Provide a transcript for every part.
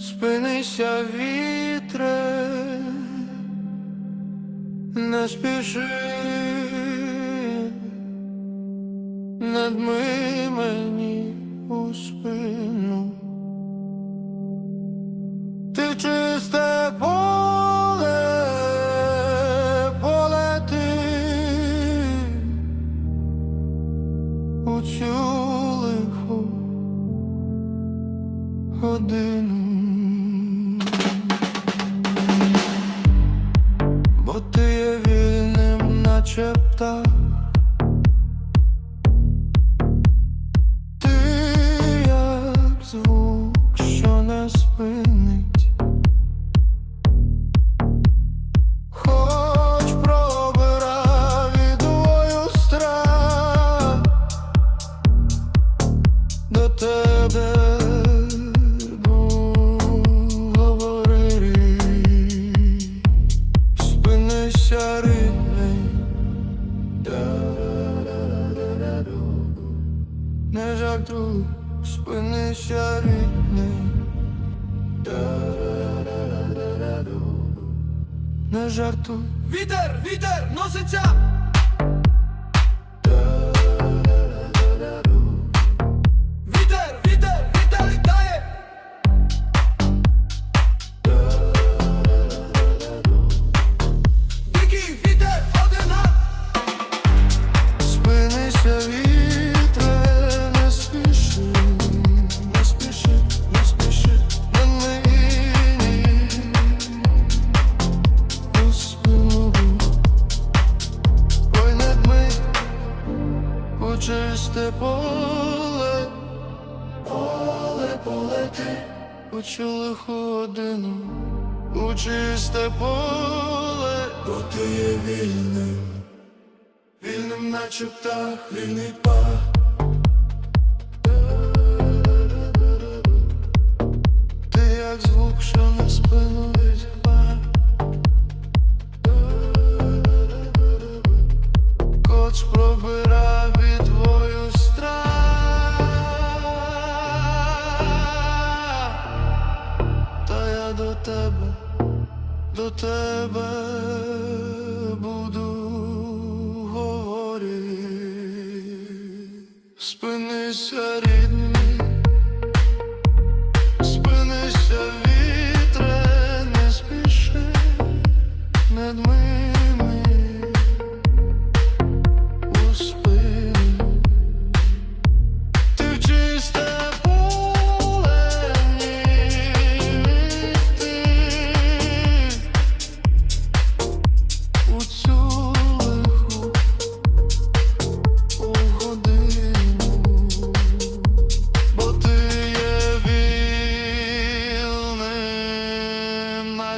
Спинися вітре, не спіши, надми мені у спину. Ти чисте поле полети у цю лиху годину. Наче не жартуй, спинися рідний, не жартуй. Вітер, вітер, носиться! У чисте поле, поле полети у лиху годину, у чисте поле, бо ти є вільним. Вільним наче птах, вільний пах до тебе буду говорити. спинися рідний.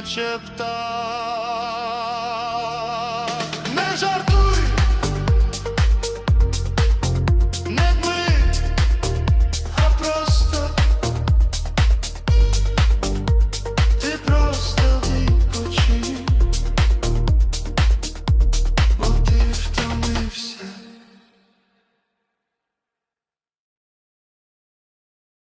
începta